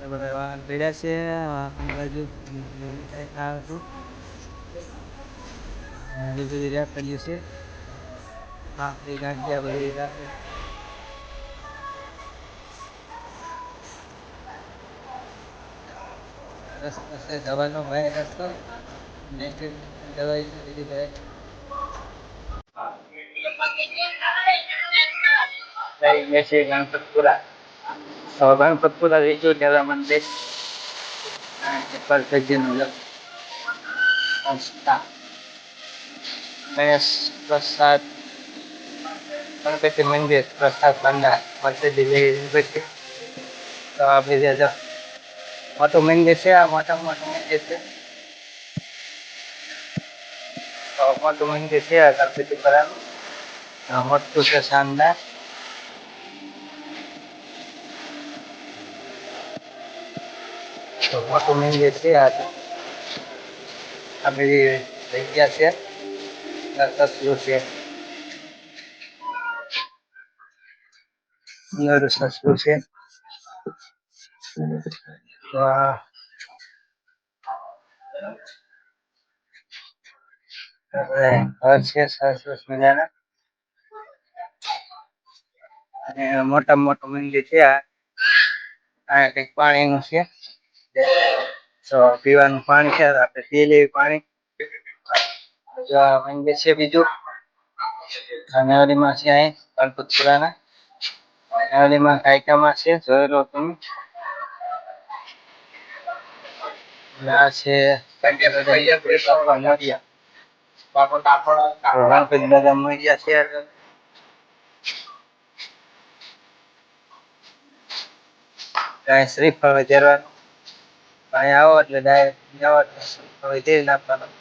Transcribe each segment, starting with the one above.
પડ્યા ભાઈ રસ્તો નેક્સ્ટ દવાઈ લીધી ભાઈ લઈ Ganpatpura. Sobrang popularisyo ni Ramandes sa pagkaginulak basta Mayas prostat pagkaginulak Mendes prostat banda magsadili berarti so abis itu Moto Mendes ya, moto moto Mendes ya. Moto Mendes ya, kalau itu barang. Moto sesandar. તો મોટું મંદિર છે આ બધી જગ્યા છે. સસલું છે. આ ઘર છે સરસ મજાના. અને મોટા મોટું મંદિર છે આ કંઈક પાણીનું છે. તો પીવાનું પાણી છે આપણે પી લેવી પાણી જો આ મંદિર છે બીજું અને ઓલીમાં છે અહીં ગણપતપુરાના અને ઓલીમાં કાયકામાં છે જોયેલો તમે અને આ છે મોરિયા ગણપતિ દાદા મોરિયા છે કાંઈ શ્રીફળ વધારવાનું અહીં આવો એટલે ડાયરેક્ટ આવો હવે તેલ નાખવાનું.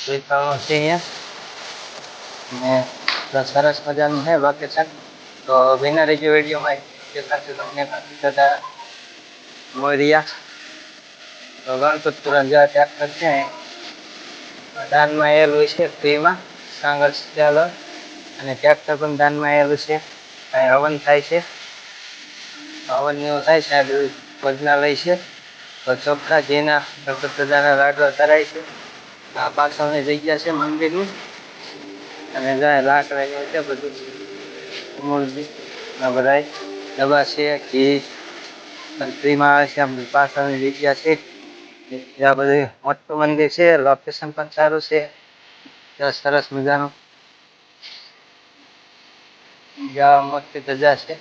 શ્રીફળનું છે અહીંયા. ને સરસ મજાનું છે લોકેશન તો વિના રેજો વિડીયોમાં તમને દાદા મોરિયા. તો તુરંત જવા ત્યાગ કરશે દાનમાં આવેલું છે ફ્રીમાં સાંગર ચાલો. અને ટ્રેક્ટર પણ દાનમાં આવેલું છે અહીં હવન થાય છે. હવન એવું થાય છે, આ બધું ભોજનાલય છે. ચોખ્ખા જેના લાડવા તરાય છે. આ પાછળની જગ્યા છે મંદિરની. અને જ્યાં લાકડા છે બધું આ બધાય દવા છે, ઘી પાછળની જગ્યા છે જ્યાં બધું મોટું મંદિર છે લોકેશન પણ સારું છે. ત્યાં સરસ મજાનું. જ્યાં મસ્ત ધજા છે.